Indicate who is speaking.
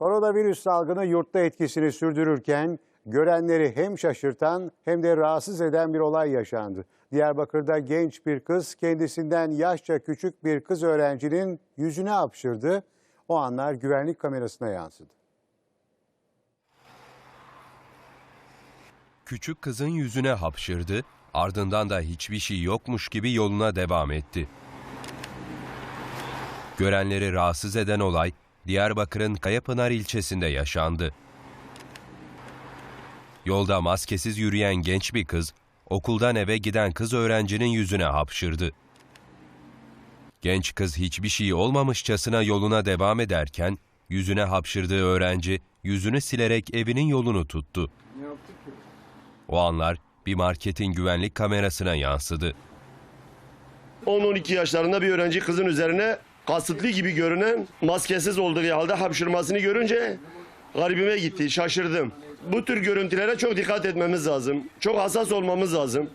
Speaker 1: Koronavirüs salgını yurtta etkisini sürdürürken görenleri hem şaşırtan hem de rahatsız eden bir olay yaşandı. Diyarbakır'da genç bir kız kendisinden yaşça küçük bir kız öğrencinin yüzüne hapşırdı. O anlar güvenlik kamerasına yansıdı.
Speaker 2: Küçük kızın yüzüne hapşırdı, ardından da hiçbir şey yokmuş gibi yoluna devam etti. Görenleri rahatsız eden olay Diyarbakır'ın Kayapınar ilçesinde yaşandı. Yolda maskesiz yürüyen genç bir kız, okuldan eve giden kız öğrencinin yüzüne hapşırdı. Genç kız hiçbir şey olmamışçasına yoluna devam ederken, yüzüne hapşırdığı öğrenci yüzünü silerek evinin yolunu tuttu. O anlar bir marketin güvenlik kamerasına yansıdı.
Speaker 3: 10-12 yaşlarında bir öğrenci kızın üzerine kasıtlı gibi görünen maskesiz olduğu halde hapşırmasını görünce garibime gitti, şaşırdım. Bu tür görüntülere çok dikkat etmemiz lazım. Çok hassas olmamız lazım.